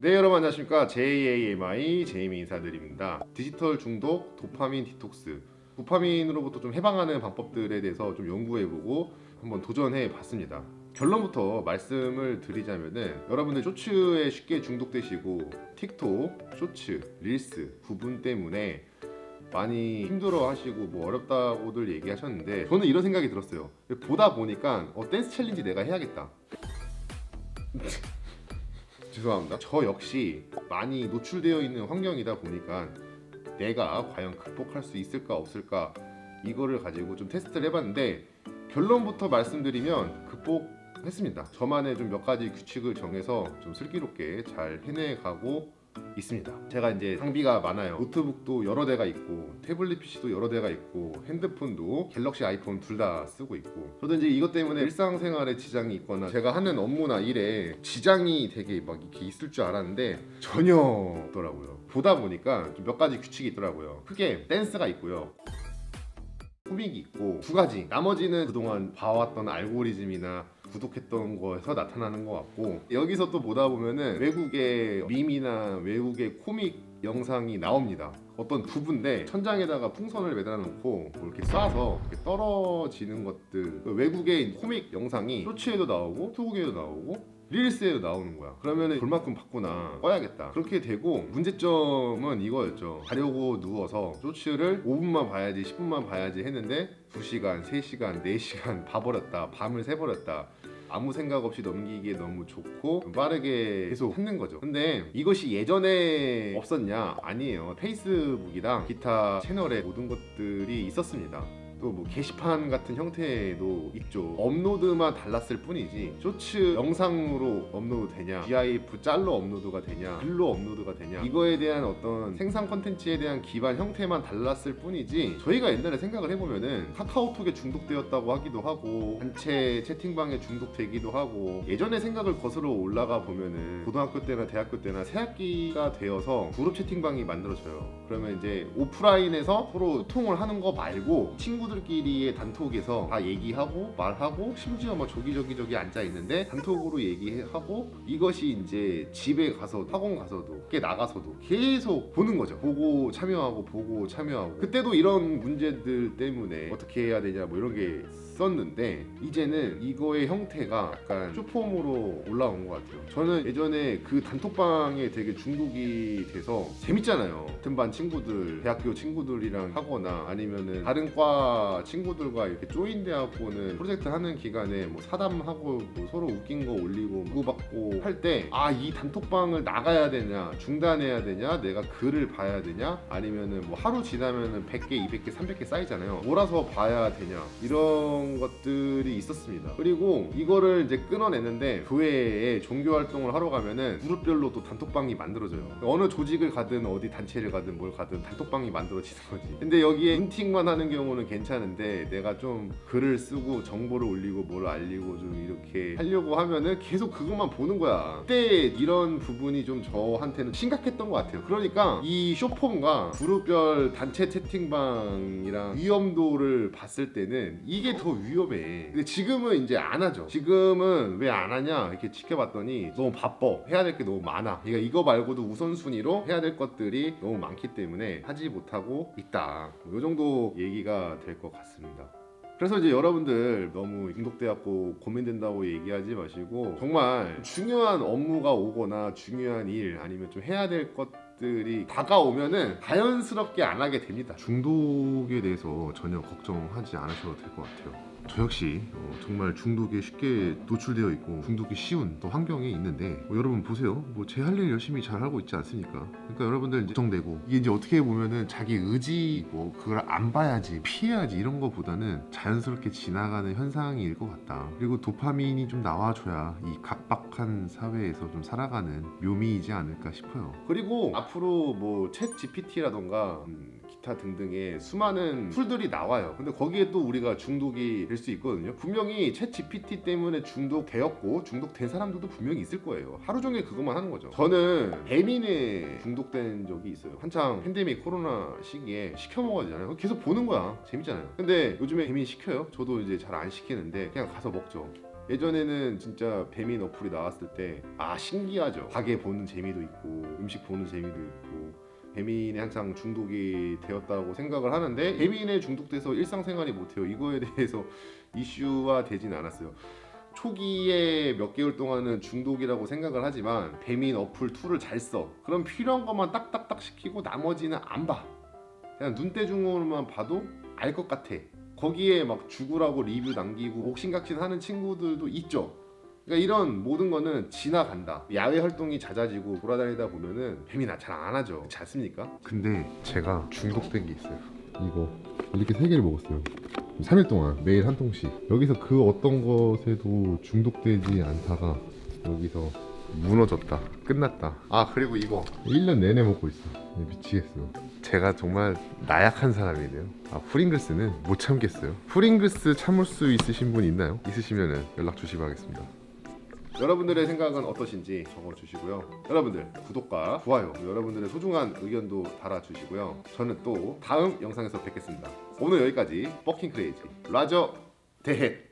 네 여러분 안녕하십니까? JAMI 제이미 인사드립니다. 디지털 중독 도파민 디톡스. 도파민으로부터 좀 해방하는 방법들에 대해서 좀 연구해보고 한번 도전해 봤습니다. 결론부터 말씀을 드리자면은 여러분들 쇼츠에 쉽게 중독되시고 틱톡, 쇼츠, 릴스 부분 때문에 많이 힘들어 하시고 뭐 어렵다고들 얘기하셨는데 저는 이런 생각이 들었어요. 보다 보니까 어, 댄스 챌린지 내가 해야겠다 죄송합니다. 저 역시 많이 노출되어 있는 환경이다 보니까 내가 과연 극복할 수 있을까 없을까 이거를 가지고 좀 테스트를 해봤는데 결론부터 말씀드리면 극복했습니다. 저만의 좀 몇 가지 규칙을 정해서 좀 슬기롭게 잘 해내가고 있습니다. 제가 이제 장비가 많아요. 노트북도 여러 대가 있고 태블릿 PC도 여러 대가 있고 핸드폰도 갤럭시 아이폰 둘 다 쓰고 있고 저도 이제 이것 때문에 일상생활에 지장이 있거나 제가 하는 업무나 일에 지장이 되게 막 이렇게 있을 줄 알았는데 전혀 없더라고요. 보다 보니까 좀몇 가지 규칙이 있더라고요. 크게 댄스가 있고요. 코믹이 있고 두 가지 나머지는 그동안 봐왔던 알고리즘이나 구독했던 거에서 나타나는 것 같고 여기서 또 보다 보면은 외국의 밈이나 외국의 코믹 영상이 나옵니다 어떤 부부인데 천장에다가 풍선을 매달아 놓고 뭐 이렇게 쏴서 이렇게 떨어지는 것들 그 외국의 코믹 영상이 쇼츠에도 나오고 톡에도 나오고 릴스에도 나오는 거야. 그러면은 볼만큼 봤구나. 꺼야겠다. 그렇게 되고 문제점은 이거였죠. 자려고 누워서 쇼츠를 5분만 봐야지 10분만 봐야지 했는데 2시간, 3시간, 4시간 봐버렸다. 밤을 새버렸다. 아무 생각 없이 넘기기에 너무 좋고 빠르게 계속 찾는 거죠. 근데 이것이 예전에 없었냐? 아니에요. 페이스북이랑 기타 채널에 모든 것들이 있었습니다. 또 뭐 게시판 같은 형태도 있죠. 업로드만 달랐을 뿐이지 쇼츠 영상으로 업로드 되냐, GIF 짤로 업로드가 되냐, 글로 업로드가 되냐 이거에 대한 어떤 생산 컨텐츠에 대한 기반 형태만 달랐을 뿐이지 저희가 옛날에 생각을 해보면은 카카오톡에 중독되었다고 하기도 하고 단체 채팅방에 중독되기도 하고 예전에 생각을 거슬러 올라가 보면은 고등학교 때나 대학교 때나 새학기가 되어서 그룹 채팅방이 만들어져요. 그러면 이제 오프라인에서 서로 소통을 하는 거 말고 친구 들끼리의 단톡에서 다 얘기하고 말하고 심지어 뭐 저기 저기 저기 앉아 있는데 단톡으로 얘기하고 이것이 이제 집에 가서 학원 가서도 밖에 나가서도 계속 보는 거죠. 보고 참여하고 보고 참여하고 그때도 이런 문제들 때문에 어떻게 해야 되냐 뭐 이런 게 썼는데 이제는 이거의 형태가 약간 쇼폼으로 올라온 것 같아요. 저는 예전에 그 단톡방에 되게 중독이 돼서 재밌잖아요. 같은 반 친구들, 대학교 친구들이랑 하거나 아니면은 다른 과 친구들과 이렇게 조인돼갖고는 프로젝트 하는 기간에 뭐 사담하고 뭐 서로 웃긴 거 올리고 주고받고 할 때 아 이 단톡방을 나가야 되냐 중단해야 되냐 내가 글을 봐야 되냐 아니면은 뭐 하루 지나면은 100개, 200개, 300개 쌓이잖아요. 몰아서 봐야 되냐 이런 것들이 있었습니다. 그리고 이거를 이제 끊어내는데 교회에 종교 활동을 하러 가면은 그룹별로 또 단톡방이 만들어져요. 어느 조직을 가든 어디 단체를 가든 뭘 가든 단톡방이 만들어지는 거지. 근데 여기에 문팅만 하는 경우는 괜찮 은데 내가 좀 글을 쓰고 정보를 올리고 뭘 알리고 좀 이렇게 하려고 하면은 계속 그것만 보는 거야. 그때 이런 부분이 좀 저한테는 심각했던 것 같아요. 그러니까 이 쇼폼과 그룹별 단체 채팅방이랑 위험도를 봤을 때는 이게 더 위험해. 근데 지금은 이제 안 하죠. 지금은 왜 안 하냐 이렇게 지켜봤더니 너무 바빠. 해야 될 게 너무 많아. 그러니까 이거 말고도 우선순위로 해야 될 것들이 너무 많기 때문에 하지 못하고 있다. 이 정도 얘기가 될것 같습니다. 그래서 이제 여러분들 너무 중독돼갖고 고민된다고 얘기하지 마시고 정말 중요한 업무가 오거나 중요한 일 아니면 좀 해야 될 것 들이 다가오면은 자연스럽게 안 하게 됩니다. 중독에 대해서 전혀 걱정하지 않으셔도 될 것 같아요. 저 역시 어, 정말 중독에 쉽게 노출되어 있고 중독이 쉬운 또 환경에 있는데 뭐 여러분 보세요. 뭐 제 할 일 열심히 잘 하고 있지 않습니까? 그러니까 여러분들 이제 걱정되고 이게 이제 어떻게 보면은 자기 의지고 그걸 안 봐야지 피해야지 이런 거보다는 자연스럽게 지나가는 현상일 것 같다. 그리고 도파민이 좀 나와줘야 이 각박한 사회에서 좀 살아가는 묘미이지 않을까 싶어요. 그리고 앞으로 뭐 챗 GPT라던가 음, 기타 등등의 수많은 툴들이 나와요. 근데 거기에 또 우리가 중독이 될 수 있거든요. 분명히 챗 GPT 때문에 중독되었고 중독된 사람들도 분명히 있을 거예요. 하루 종일 그것만 하는 거죠. 저는 배민에 중독된 적이 있어요. 한창 팬데믹 코로나 시기에 시켜 먹어야잖아요. 계속 보는 거야. 재밌잖아요. 근데 요즘에 배민 시켜요. 저도 이제 잘 안 시키는데 그냥 가서 먹죠. 예전에는 진짜 배민 어플이 나왔을 때 아 신기하죠. 가게 보는 재미도 있고 음식 보는 재미도 있고 배민에 항상 중독이 되었다고 생각을 하는데 배민에 중독돼서 일상생활이 못해요. 이거에 대해서 이슈화 되진 않았어요. 초기에 몇 개월 동안은 중독이라고 생각을 하지만 배민 어플 툴을 잘 써. 그럼 필요한 것만 딱딱딱 시키고 나머지는 안 봐. 그냥 눈대중으로만 봐도 알 것 같아. 거기에 막 죽으라고 리뷰 남기고 옥신각신 하는 친구들도 있죠. 그러니까 이런 모든 거는 지나간다. 야외 활동이 잦아지고 돌아다니다 보면은 뱀이 나 잘 안 하죠. 그렇지 않습니까? 근데 제가 중독된 게 있어요. 이거 이렇게 세 개를 먹었어요. 3일 동안 매일 한 통씩. 여기서 그 어떤 것에도 중독되지 않다가 여기서 무너졌다. 끝났다. 아 그리고 이거 1년 내내 먹고 있어. 미치겠어. 제가 정말 나약한 사람이네요. 아 프링글스는 못 참겠어요. 프링글스 참을 수 있으신 분 있나요? 있으시면은 연락 주시기 바라겠습니다. 여러분들의 생각은 어떠신지 적어주시고요. 여러분들 구독과 좋아요, 여러분들의 소중한 의견도 달아주시고요. 저는 또 다음 영상에서 뵙겠습니다. 오늘 여기까지 버킹 크레이지 라저 대헷